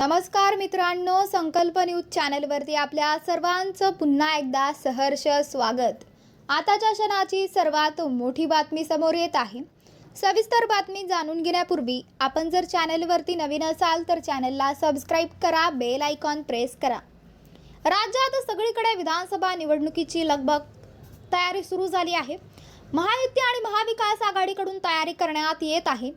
नमस्कार मित्रांनो संकल्प न्यूज चॅनलवरती आपल्या सर्वांचं पुन्हा एकदा सहर्ष स्वागत. आताच्या क्षणाची सर्वात मोठी बातमी समोर येत आहे. सविस्तर बातमी जाणून घेण्यापूर्वी आपण जर चॅनलवरती नवीन असाल तर चॅनलला सबस्क्राईब करा बेल आयकॉन प्रेस करा. राज्यात सगळीकडे विधानसभा निवडणुकीची लगबग तयारी सुरू झाली आहे. महायुती आणि महाविकास आघाडीकडून तयारी करण्यात येत आहे.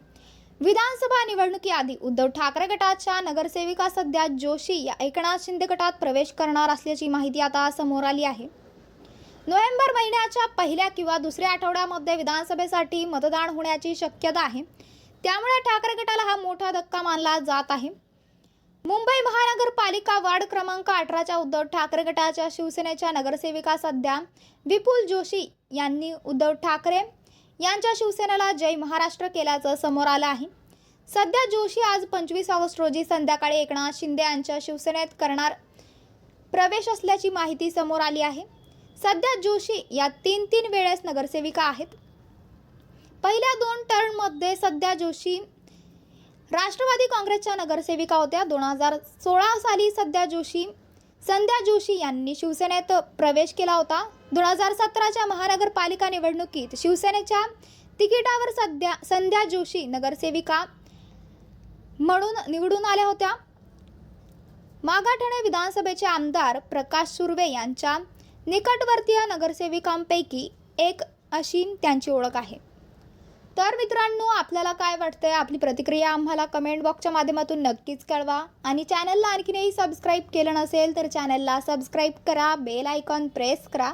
विधानसभा निवडणुकीआधी उद्धव ठाकरे गटाच्या नगरसेविका सध्या जोशी या एकनाथ शिंदे गटात प्रवेश करणार असल्याची माहिती आता समोर आली आहे. नोव्हेंबर महिन्याच्या पहिल्या किंवा दुसऱ्या आठवड्यामध्ये विधानसभेसाठी मतदान होण्याची शक्यता आहे. त्यामुळे ठाकरे गटाला हा मोठा धक्का मानला जात आहे. मुंबई महानगरपालिका वार्ड क्रमांक अठराच्या उद्धव ठाकरे गटाच्या शिवसेनेच्या नगरसेविका सध्या विपुल जोशी यांनी उद्धव ठाकरे यांच्या शिवसेनेला जय महाराष्ट्र केल्याचं समोर आलं आहे. सध्या जोशी आज पंचवीस ऑगस्ट रोजी संध्याकाळी एकनाथ शिंदे यांच्या शिवसेनेत करणार प्रवेश असल्याची माहिती समोर आली आहे. सध्या जोशी या तीन तीन वेळेस नगरसेविका आहेत. पहिल्या दोन टर्ममध्ये सध्या जोशी राष्ट्रवादी काँग्रेसच्या नगरसेविका होत्या. दोन हजार सोळा साली सध्या जोशी संध्या जोशी यांनी शिवसेनेत प्रवेश केला होता. दोन हजार सतराच्या महानगरपालिका निवडणुकीत शिवसेनेच्या तिकिटावर सध्या संध्या जोशी नगरसेविका म्हणून निवडून आल्या होत्या. मागाठणे विधानसभेचे आमदार प्रकाश सुर्वे यांच्या निकटवर्तीय नगरसेविकांपैकी एक अशी त्यांची ओळख आहे. तर मित्रांनो आपल्याला काय वाटतंय? आपली प्रतिक्रिया आम्हाला कमेंट बॉक्सच्या माध्यमातून नक्कीच कळवा. आणि चॅनलला आणखीनही सबस्क्राईब केलं नसेल तर चॅनलला सबस्क्राईब करा बेल आयकॉन प्रेस करा.